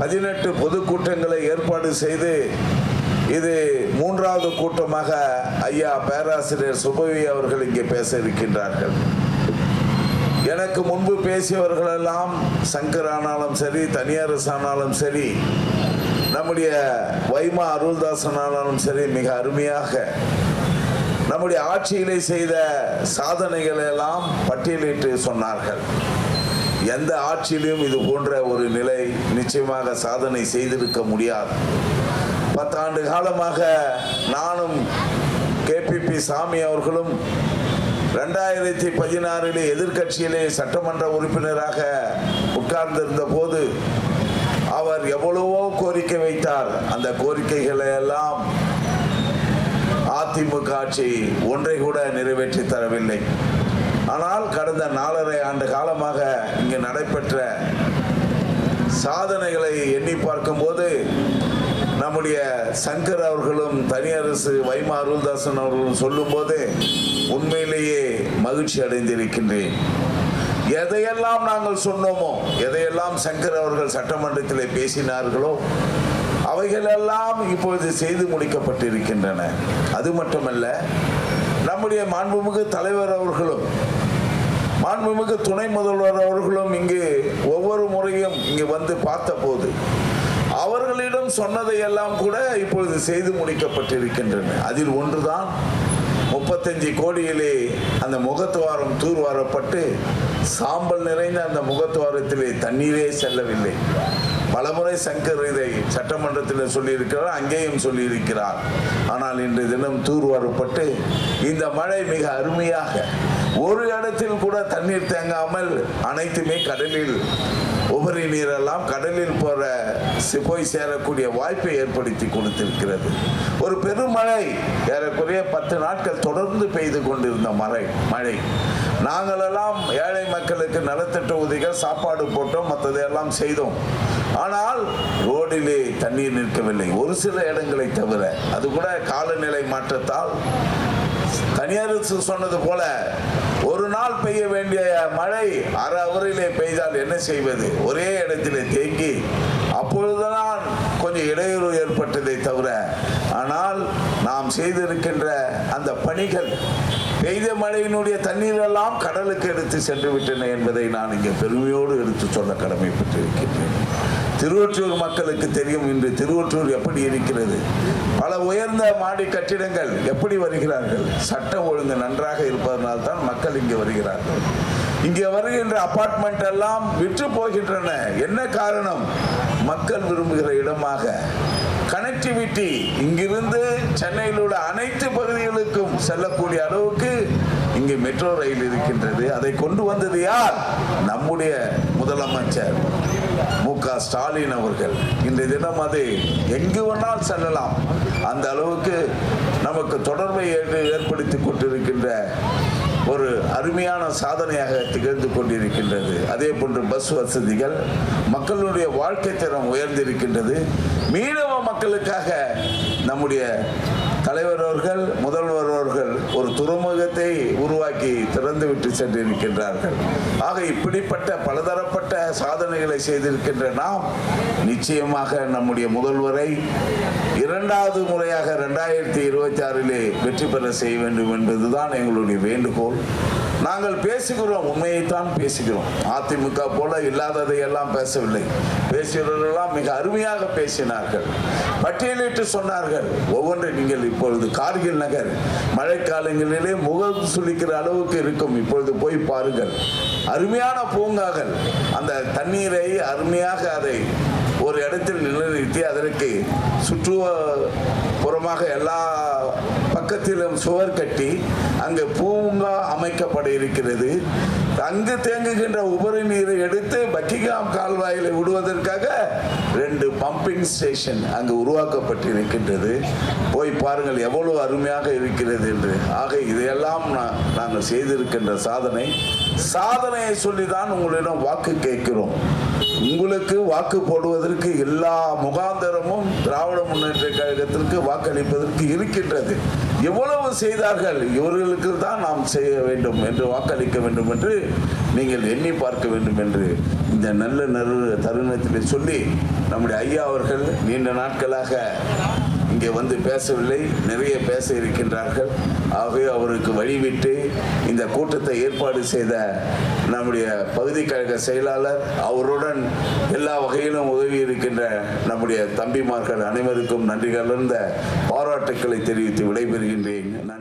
பதினெட்டு பொதுக்கூட்டங்களை ஏற்பாடு செய்து இது மூன்றாவது கூட்டமாக ஐயா பேராசிரியர் சுபவி அவர்கள் இங்கே பேச இருக்கின்றார்கள். எனக்கு முன்பு பேசியவர்களெல்லாம் சங்கர் ஆனாலும் சரி தனியாரசு ஆனாலும் சரி நம்முடைய வைமா அருள்தாசன் ஆனாலும் சரி மிக அருமையாக நம்முடைய ஆட்சியிலே செய்த சாதனைகளை எல்லாம் பட்டியலிட்டு சொன்னார்கள். எந்த ஆட்சியிலும் இது போன்ற ஒரு நிலை நிச்சயமாக சாதனை செய்திருக்க முடியாது. பத்தாண்டு காலமாக நானும் கேபிபி சாமி அவர்களும் ரெண்டாயிரத்தி பதினாறிலே எதிர்க்கட்சியிலே சட்டமன்ற உறுப்பினராக உட்கார்ந்திருந்த போது அவர் எவ்வளவோ கோரிக்கை வைத்தார். அந்த கோரிக்கைகளை எல்லாம் அதிமுக ஆட்சி ஒன்றை கூட நிறைவேற்றி தரவில்லை. ஆனால் கடந்த நாலரை ஆண்டு காலமாக இங்கு நடைபெற்ற சாதனைகளை எண்ணி பார்க்கும்போது நம்முடைய சங்கர் அவர்களும் தனியரசு வைமா அருள்தாசன் அவர்களும் சொல்லும்போது உண்மையிலேயே மகிழ்ச்சி அடைந்திருக்கின்றேன். எதையெல்லாம் நாங்கள் சொன்னோமோ எதையெல்லாம் சங்கர் அவர்கள் சட்டமன்றத்தில் பேசினார்களோ அவைகளெல்லாம் இப்பொழுது செய்து முடிக்கப்பட்டிருக்கின்றன. அது மட்டுமல்ல நம்முடைய மாண்புமிகு தலைவர் அவர்களும் மாண்புமிகு துணை முதல்வர் அவர்களும் இங்கு ஒவ்வொரு முறையும் இங்கு வந்து பார்த்தபோது அவர்களிடம் சொன்னதையெல்லாம் கூட இப்பொழுது செய்து முடிக்கப்பட்டிருக்கின்றன. அதில் ஒன்றுதான் முப்பத்தஞ்சு கோடியிலே அந்த முகத்துவாரம் தூர்வாரப்பட்டு சாம்பல் நிறைந்த அந்த முகத்துவாரத்திலே தண்ணீரே செல்லவில்லை. பலமுறை சங்கர் இதை சட்டமன்றத்தில் சொல்லியிருக்கிறார் அங்கேயும் சொல்லியிருக்கிறார். ஆனால் இன்று தினம் தூர்வாரப்பட்டு இந்த மழை மிக அருமையாக ஒரு இடத்தில் கூட தண்ணீர் தேங்காமல் அனைத்துமே கடலில் உபரி நீரெல்லாம் கடலில் போற போய் சேரக்கூடிய வாய்ப்பை ஏற்படுத்தி கொடுத்திருக்கிறது. ஒரு பெருமழை ஏறக்குறைய பத்து நாட்கள் தொடர்ந்து பெய்து கொண்டிருந்த மழை மழை. நாங்களெல்லாம் ஏழை மக்களுக்கு நலத்திட்ட உதவிகள் சாப்பாடு போட்டோம் மற்றதையெல்லாம் செய்தோம். ஆனால் ரோடிலே தண்ணீர் நிற்கவில்லை. ஒரு சில இடங்களை தவிர அது கூட காலநிலை மாற்றத்தால் தனியார் சொன்னது போல ஒரு நாள் பெய்ய வேண்டிய மழை அரை அவரிலே பெய்தால் என்ன செய்வது? ஒரே இடத்திலே தேங்கி அப்பொழுதுதான் கொஞ்சம் இடையூறு ஏற்பட்டதை தவிர ஆனால் நாம் செய்திருக்கின்ற அந்த பணிகள் பெய்த மழையினுடைய தண்ணீர் எல்லாம் கடலுக்கு எடுத்து சென்று விட்டன என்பதை நான் இங்கே பெருமையோடு எடுத்து சொல்ல கடமைப்பட்டிருக்கின்றேன். திருவொற்றூர் மக்களுக்கு தெரியும் இன்று திருவொற்றூர் எப்படி இருக்கிறது. பல உயர்ந்த மாடி கட்டிடங்கள் எப்படி வருகிறார்கள். சட்டம் ஒழுங்கு நன்றாக இருப்பதனால் தான் மக்கள் இங்கே வருகிறார்கள். இங்கே வருகின்ற அபார்ட்மெண்ட் எல்லாம் விற்று போகின்றன. என்ன காரணம்? மக்கள் விரும்புகிற இடமாக. கனெக்டிவிட்டி இங்கிருந்து சென்னையில் உள்ள அனைத்து பகுதிகளுக்கும் செல்லக்கூடிய அளவுக்கு இங்கே மெட்ரோ ரயில் இருக்கின்றது. அதை கொண்டு வந்தது யார்? நம்முடைய முதலமைச்சர். மு க. ஸ்டாலின் அவர்கள் இன்றைய தினம் அது எங்கு வேணால் செல்லலாம். அந்த அளவுக்கு நமக்கு தொடர்பை ஏற்படுத்தி கொண்டிருக்கின்ற ஒரு அருமையான சாதனையாக திகழ்ந்து கொண்டிருக்கின்றது. அதே போன்று பஸ் வசதிகள் மக்களுடைய வாழ்க்கை தரம் உயர்ந்திருக்கின்றது. மீனவ மக்களுக்காக நம்முடைய தலைவர் அவர்கள் முதல்வர் அவர்கள் ஒரு துறைமுகத்தை உருவாக்கி திறந்துவிட்டு சென்றிருக்கின்றார்கள். ஆக இப்படிப்பட்ட பலதரப்பட்ட சாதனைகளை செய்திருக்கின்ற நாம் நிச்சயமாக நம்முடைய முதல்வரை இரண்டாவது முறையாக ரெண்டாயிரத்தி இருபத்தி ஆறிலே வெற்றி பெற செய்ய வேண்டும் என்பதுதான் எங்களுடைய வேண்டுகோள். நாங்கள் பேசுகிறோம் உண்மையைத்தான் பேசுகிறோம். அதிமுக போல இல்லாததை எல்லாம் பேசவில்லை. பேசுகிறவர்களெல்லாம் மிக அருமையாக பேசினார்கள். பட்டியலிட்டு சொன்னார்கள் ஒவ்வொன்றை நீங்கள் இப்பொழுது கார்கில் நகர் மழைக்காலங்களிலே முகம் சுளிக்கிற அளவுக்கு இருக்கும். இப்பொழுது போய் பாருங்கள். அருமையான பூங்காகள் அந்த தண்ணீரை அருமையாக அதை ஒரு இடத்தில் நிலைநிறுத்தி அதற்கு சுற்றுப்புறமாக எல்லா பக்கத்திலும் சுவர் கட்டி அங்கு பூங்கா அமைக்கப்பட இருக்கிறது. அங்கு தேங்குகின்ற உபரி நீரை எடுத்து பக்கிகாம் கால்வாயில் விடுவதற்காக ரெண்டு பம்பிங் ஸ்டேஷன் அங்கு உருவாக்கப்பட்டிருக்கின்றது. போய் பாருங்கள் எவ்வளவு அருமையாக இருக்கிறது என்று. ஆக இதையெல்லாம் நாங்கள் செய்திருக்கின்ற சாதனை. சாதனையை சொல்லிதான் உங்களிடம் வாக்கு கேட்கிறோம். உங்களுக்கு வாக்கு போடுவதற்கு எல்லா முகாந்தரமும் திராவிட முன்னேற்ற கழகத்திற்கு வாக்களிப்பதற்கு இருக்கின்றது. எவ்வளவு செய்தார்கள் இவர்களுக்கு தான் நாம் செய்ய வேண்டும் என்று வாக்களிக்க வேண்டும் என்று நீங்கள் எண்ணி பார்க்க வேண்டும் என்று இந்த நல்ல நறு தருணத்தில் சொல்லி நம்முடைய ஐயா அவர்கள் நீண்ட நாட்களாக இங்கே வந்து பேசவில்லை நிறைய பேச இருக்கின்றார்கள். ஆகவே அவருக்கு வழிவிட்டு இந்த கூட்டத்தை ஏற்பாடு செய்த நம்முடைய பகுதி கழக செயலாளர் அவருடன் எல்லா வகையிலும் உதவி இருக்கின்ற நம்முடைய தம்பிமார்கள் அனைவருக்கும் நன்றி கலர்ந்த பாராட்டுக்களை தெரிவித்து விடைபெறுகின்றேன்.